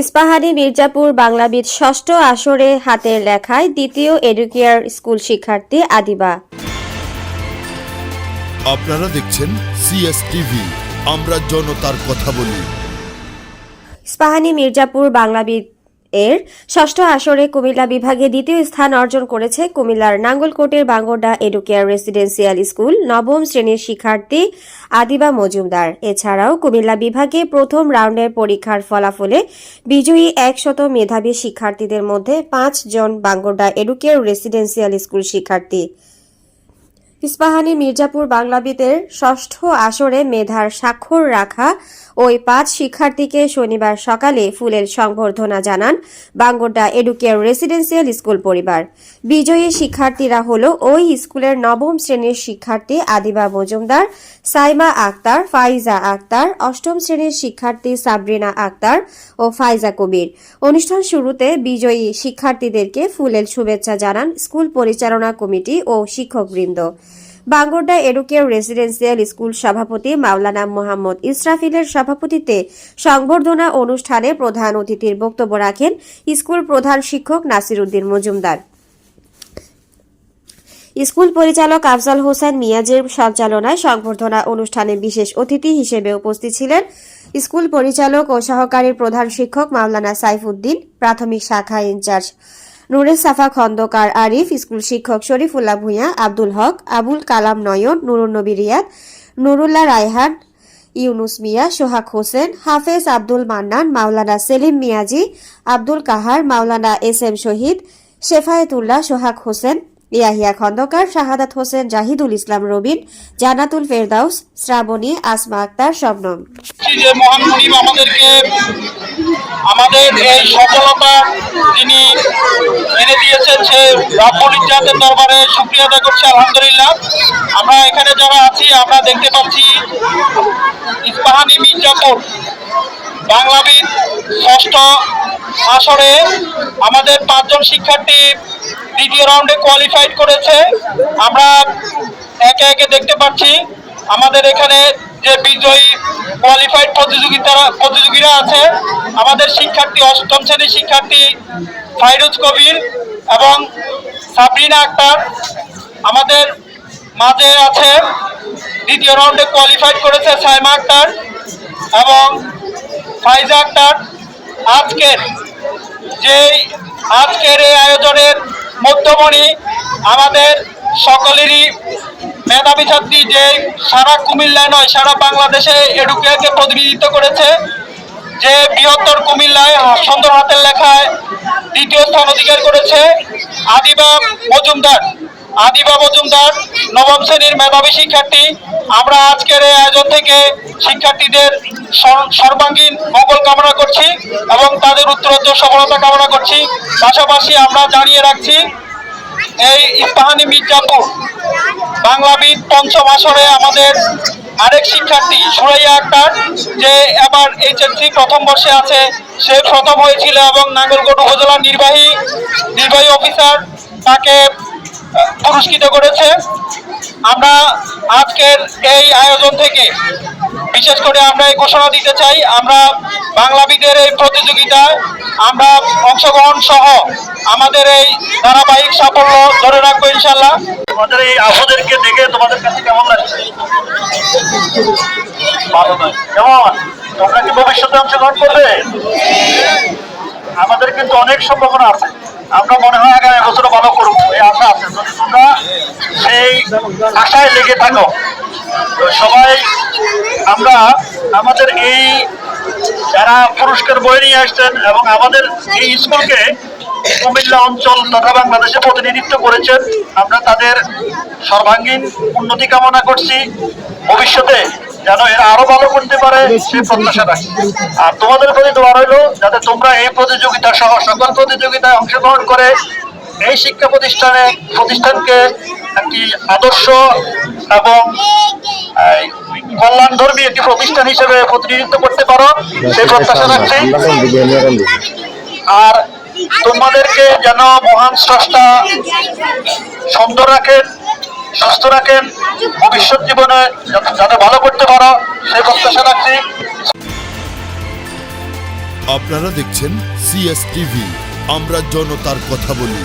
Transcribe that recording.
ইস্পাহানি মির্জাপুর বাংলাবিদ ষষ্ঠ আসরে হাতের লেখায় দ্বিতীয় এডুকেয়ার স্কুল শিক্ষার্থী আদিবা। আপনারা দেখছেন সিএসটিভি আমরা জনতার কথা বলি। ইস্পাহানি মির্জাপুর বাংলাবিদ এর ষষ্ঠ আসরে কুমিল্লা বিভাগে দ্বিতীয় স্থান অর্জন করেছে কুমিল্লার নাঙ্গলকোটের বাঙ্গোডা এডুকেয়ার রেসিডেন্সিয়াল স্কুল নবম শ্রেণির শিক্ষার্থী আদিবা মজুমদার। এছাড়াও কুমিল্লা বিভাগে প্রথম রাউন্ডের পরীক্ষার ফলাফলে বিজয়ী একশত মেধাবী শিক্ষার্থীদের মধ্যে পাঁচ জন বাঙ্গোডা এডুকেয়ার রেসিডেন্সিয়াল স্কুল শিক্ষার্থী। ইস্পাহানি মির্জাপুর বাংলাবিদের ষষ্ঠ আসরে মেধার স্বাক্ষর রাখা ওই পাঁচ শিক্ষার্থীকে শনিবার সকালে ফুলের সংবর্ধনা জানান বাঙ্গোডা এডুকেয়ার রেসিডেন্সিয়াল স্কুল পরিবার। বিজয়ী শিক্ষার্থীরা হল ওই স্কুলের নবম শ্রেণির শিক্ষার্থী আদিবা মজুমদার, সাইমা আক্তার, ফাইজা আক্তার, অষ্টম শ্রেণির শিক্ষার্থী সাবরিনা আক্তার ও ফাইজা কবির। অনুষ্ঠান শুরুতে বিজয়ী শিক্ষার্থীদেরকে ফুলের শুভেচ্ছা জানান স্কুল পরিচালনা কমিটি ও শিক্ষকবৃন্দ। বাঙ্গোরডা এডুকেয়ার রেসিডেন্সিয়াল স্কুল সভাপতি মাওলানা মোহাম্মদ ইসরাফিলের সভাপতিত্বে সংবর্ধনা অনুষ্ঠানে প্রধান অতিথির বক্তব্য রাখেন স্কুল প্রধান শিক্ষক নাসির উদ্দিন মজুমদার। স্কুল পরিচালক আফজাল হোসেন মিয়াজের সঞ্চালনায় সংবর্ধনা অনুষ্ঠানে বিশেষ অতিথি হিসেবে উপস্থিত ছিলেন স্কুল পরিচালক ও সহকারী প্রধান শিক্ষক মাওলানা সাইফুদ্দিন, প্রাথমিক শাখা ইনচার্জ নুরে সাফা খন্দকার আরিফ, স্কুল শিক্ষক শরীফুল্লাহ ভূঁইয়া, আব্দুল হক, আবুল কালাম নয়ন নুরুন নবী রিয়াদ, নুরুল্লাহ রায়হান, ইউনুস মিয়া, সোহাগ হোসেন, হাফেজ আব্দুল মান্নান, মাওলানা সেলিম মিয়াজি, আব্দুল কাহার, মাওলানা এস এম শহীদ, শেফায়েতুল্লাহ সোহাগ হোসেন, ইয়াহিয়া খন্দকার, শাহাদাত হোসেন, জাহিদুল ইসলাম রবিন জানাতুল ফেরদাউস, শ্রাবণী, আসমা আক্তার, শবনম। আমাদের এই সফলতা তিনি এনে দিয়েছেন, সে রাব্বুল ইজ্জাতের দরবারে শুক্রিয়া আদায় করছি, আলহামদুলিল্লাহ। আমরা এখানে যারা আছি, আমরা দেখতে পাচ্ছি ইস্পাহানি মির্জাপুর বাংলাবিদ, ষষ্ঠ আসরে আমাদের পাঁচজন শিক্ষার্থী দ্বিতীয় রাউন্ডে কোয়ালিফাইড করেছে। আমরা একে একে দেখতে পাচ্ছি। আমাদের এখানে যে বিজয়ী কোয়ালিফাইড প্রতিযোগিতা প্রতিযোগীরা আছে, আমাদের শিক্ষার্থী, অষ্টম শ্রেণির শিক্ষার্থী ফাইরুজ কবির এবং সাবরিনা আক্তার আমাদের মাঝে আছে। দ্বিতীয় রাউন্ডে কোয়ালিফাইড করেছে সাইমা আক্তার এবং ফাইজা আক্তার। আজকের যে আজকের এই আয়োজনের মধ্যমণি আমাদের সকলেরই ছাত্রী যে সারা কুমিল্লায় নয়, সারা বাংলাদেশে এডুকেয়ারকে প্রতিনিধিত্ব করেছে। যে বৃহত্তর কুমিল্লায় সুন্দর হাতের লেখায় দ্বিতীয় স্থান অধিকার করেছে আদিবা মজুমদার। আদিবা মজুমদার, নবম শ্রেণির মেধাবী শিক্ষার্থী। আমরা আজকের এই আয়োজন থেকে শিক্ষার্থীদের সর্বাঙ্গীন মঙ্গল কামনা করছি এবং তাদের উত্তরোত্তর সফলতা কামনা করছি। পাশাপাশি আমরা জানিয়ে রাখছি এই ইস্পাহানি মির্জাপুর বাংলাবিদ পঞ্চম আসরে আমাদের আরেক শিক্ষার্থী, সুরাইয়া আক্তার, যে এবার এইচএসসি প্রথম বর্ষে আছে, সে প্রথম হয়েছিল এবং নাঙ্গলকোট উপজেলার নির্বাহী নির্বাহী অফিসার তাকে পুরস্কৃত করেছে। আমরা আজকের এই আয়োজন থেকে বিশেষ করে আমরা এই ঘোষণা দিতে চাই, আমরা বাংলাবিদের এই প্রতিযোগিতায় আমরা অংশগ্রহণ সহ আমাদের এই ধারাবাহিক সাফল্য ধরে রাখব ইনশাল্লাহ তোমাদের এই আহদেরকে দেখে তোমাদের কাছে কেমন লাগছে? ভালো নয়। কেমন? তোমরা কি ভবিষ্যতে অংশগ্রহণ করবে? আমাদের কিন্তু অনেক সম্ভাবনা আছে। আমরা মনে হয় আগামী বছর ভালো করব। এই আশা আছে। যদি তোমরা সেই আশায় লেগে থাকো সবাই, আমরা আমাদের এই, যারা পুরস্কার বয়ে নিয়ে আসছেন এবং আমাদের এই স্কুলকে কুমিল্লা অঞ্চল তথা বাংলাদেশে প্রতিনিধিত্ব করেছেন, আমরা তাদের সর্বাঙ্গীন উন্নতি কামনা করছি। ভবিষ্যতে যেন এরা আরও ভালো করতে পারে সেই প্রত্যাশা রাখি আর তোমাদের প্রতি দোয়া রইল, যাতে তোমরা এই প্রতিযোগিতা সহ সকল প্রতিযোগিতায় অংশগ্রহণ করে এই শিক্ষা প্রতিষ্ঠানে, প্রতিষ্ঠানকে একটি আদর্শ এবং কল্যাণ ধর্মী একটি প্রতিষ্ঠান হিসেবে প্রতিনিধিত্ব করতে পারো সেই প্রত্যাশা রাখছি। আর তোমাদেরকে যেন মহান স্রষ্টা সুন্দর রাখেন, সুস্থ রাখেন, ভবিষ্যৎ জীবনে যাতে ভালো করতে পারো সেই প্রত্যাশা রাখছি। আপনারা দেখছেন সিএস টিভি আমরা জনতার কথা বলি।